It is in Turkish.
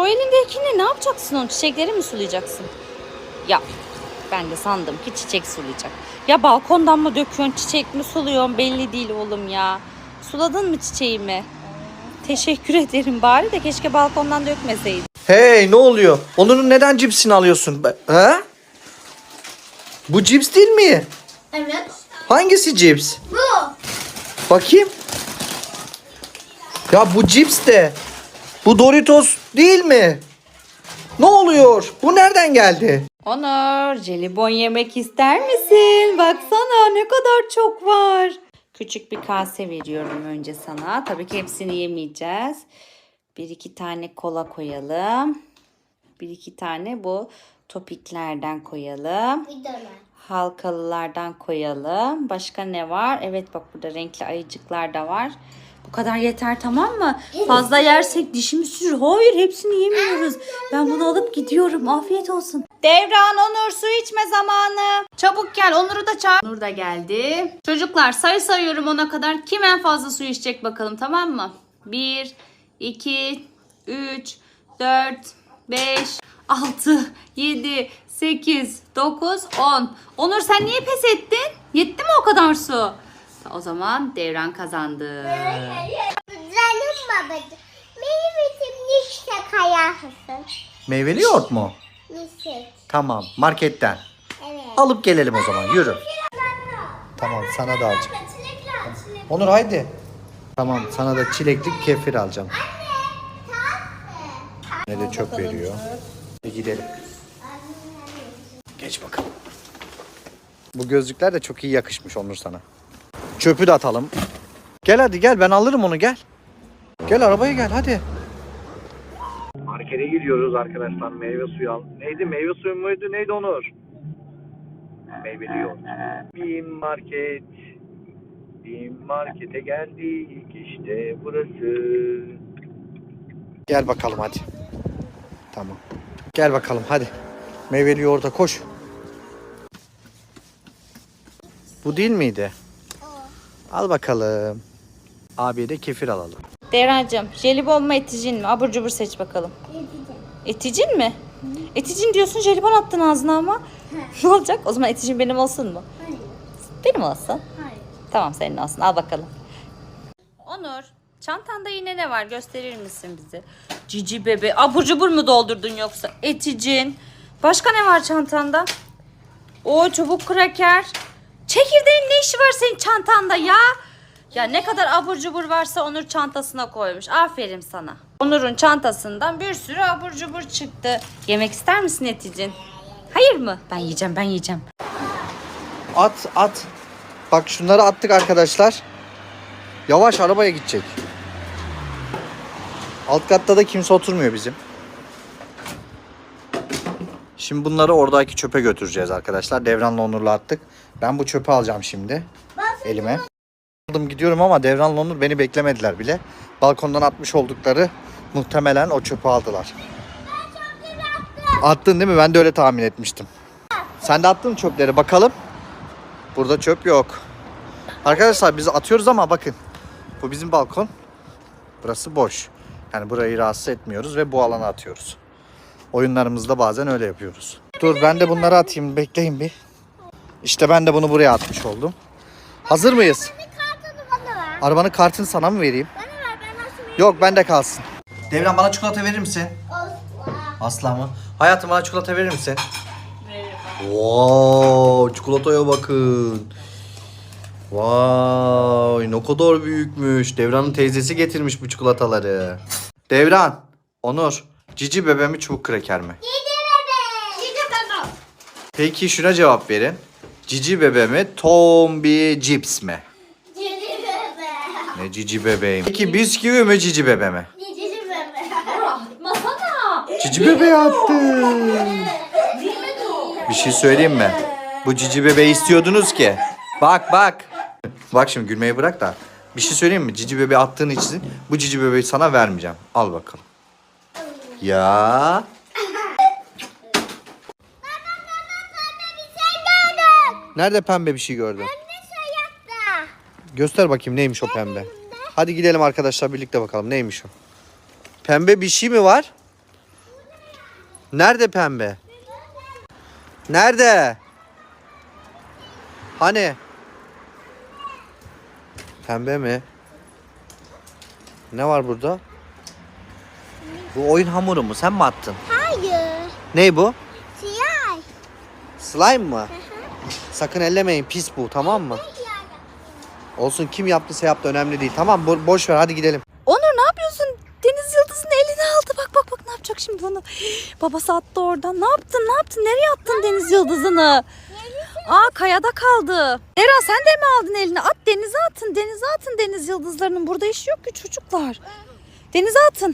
O elindekini ne yapacaksın onu? Çiçekleri mi sulayacaksın? Ya ben de sandım ki çiçek sulayacak. Ya balkondan mı döküyorsun çiçek mi suluyorsun belli değil oğlum ya. Suladın mı çiçeğimi? Teşekkür ederim bari de keşke balkondan dökmeseydin. Hey ne oluyor? Onur'un neden cipsini alıyorsun? Ha? Bu cips değil mi? Evet. Hangisi cips? Bu. Bakayım. Ya bu cips de. Bu Doritos değil mi? Ne oluyor? Bu nereden geldi? Onur, jelibon yemek ister misin? Baksana ne kadar çok var. Küçük bir kase veriyorum önce sana. Tabii ki hepsini yemeyeceğiz. Bir iki tane kola koyalım. Bir iki tane bu topiklerden koyalım. Bir dönem. Halkalılardan koyalım. Başka ne var? Evet bak burada renkli ayıcıklar da var. Bu kadar yeter tamam mı? Fazla yersek dişimiz sürür. Hayır hepsini yemiyoruz. Ben bunu alıp gidiyorum. Afiyet olsun. Devran Onur su içme zamanı. Çabuk gel Onur'u da çağır. Onur da geldi. Çocuklar sayı sayıyorum ona kadar. Kim en fazla su içecek bakalım tamam mı? 1, 2, 3, 4, 5, 6, 7, 8, 9, 10. Onur sen niye pes ettin? Yetti mi o kadar su? O zaman Devran kazandı. Canım babacığım. İçin nişte kayarsın. Meyveli yoğurt mu? Nişte. Tamam marketten. Evet. Alıp gelelim o zaman yürü. Tamam sana da alacağım. Onur haydi. Tamam sana da çilekli kefir alacağım. Ne de çöp veriyor. Bir gidelim. Geç bakalım. Bu gözlükler de çok iyi yakışmış Onur sana. Çöpü de atalım. Gel hadi gel ben alırım onu gel. Gel arabaya gel hadi. Markete gidiyoruz arkadaşlar meyve suyu al. Neydi meyve suyu muydu neydi Onur? Meyveli yoğurt. Bin market. Bin markete geldik işte burası. Gel bakalım hadi. Tamam. Gel bakalım hadi. Meyveli yoğurda koş. Bu değil miydi? Al bakalım. Abiye de kefir alalım. Devrancığım jelibon mu eticin mi? Abur cubur seç bakalım. Eticin mi? Eticin diyorsun jelibon attın ağzına ama. ne olacak? O zaman eticin benim olsun mu? Hayır. Benim olsun. Hayır. Tamam senin olsun. Al bakalım. Onur, çantanda yine ne var? Gösterir misin bize? Cici bebe. Abur cubur mu doldurdun yoksa? Eticin. Başka ne var çantanda? O çubuk kraker. Çekirdeğin ne işi var senin çantanda ya? Ya ne kadar abur cubur varsa Onur çantasına koymuş. Aferin sana. Onur'un çantasından bir sürü abur cubur çıktı. Yemek ister misin Eticin? Hayır mı? Ben yiyeceğim, ben yiyeceğim. At at. Bak şunları attık arkadaşlar. Yavaş arabaya gidecek. Alt katta da kimse oturmuyor bizim. Şimdi bunları oradaki çöpe götüreceğiz arkadaşlar. Devran'la Onur'la attık. Ben bu çöpü alacağım şimdi elime. Aldım gidiyorum ama Devran'la Onur beni beklemediler bile. Balkondan atmış oldukları muhtemelen o çöpü aldılar. Attın değil mi? Ben de öyle tahmin etmiştim. Sen de attın çöpleri bakalım. Burada çöp yok. Arkadaşlar biz atıyoruz ama bakın. Bu bizim balkon. Burası boş. Yani burayı rahatsız etmiyoruz ve bu alana atıyoruz. Oyunlarımızda bazen öyle yapıyoruz. Dur ben de bunları atayım. Bekleyin bir. İşte ben de bunu buraya atmış oldum. Hazır mıyız? Bir kartını bana ver. Arabanın kartını sana mı vereyim? Bana ver ben nasıl Yok bende kalsın. Devran bana çikolata verir misin? Asla. Asla mı? Hayatım bana çikolata verir misin? Wow, çikolataya bakın. Vay, ne kadar büyükmüş. Devran'ın teyzesi getirmiş bu çikolataları. Devran, Onur, cici bebe mi çubuk kreker mi? Cici bebe. Cici bebe. Peki şuna cevap verin. Cici bebe mi, tombi cips mi? Cici bebe. Ne cici bebeğim. Peki bisküvi mi, cici bebe mi? Cici bebe. Masana. Cici bebe yaptı. Bir şey söyleyeyim mi? Bu cici bebeği istiyordunuz ki. Bak bak. Bak şimdi gülmeyi bırak da. Bir şey söyleyeyim mi? Cici bebeği attığın için bu cici bebeği sana vermeyeceğim. Al bakalım. Ya. Nerede pembe bir şey gördün? Sayakta? Göster bakayım neymiş o pembe. Hadi gidelim arkadaşlar birlikte bakalım neymiş o. Pembe bir şey mi var? Nerede pembe? Nerede? Hani? Pembe mi? Ne var burada? Bu oyun hamuru mu? Sen mi attın? Hayır. Ney bu? Siyah. Slime mı? Sakın ellemeyin pis bu tamam mı? Olsun kim yaptıysa yaptı önemli değil. Tamam bo- boş ver hadi gidelim. Onur ne yapıyorsun? Deniz yıldızını eline aldı. Bak bak bak ne yapacak şimdi onu. Babası attı oradan. Ne yaptın? Ne yaptın? Nereye attın deniz yıldızını? Aa kayada kaldı. Dera sen de mi aldın eline? At denize atın. Denize atın deniz yıldızlarının. Burada işi yok ki çocuklar. Denize atın.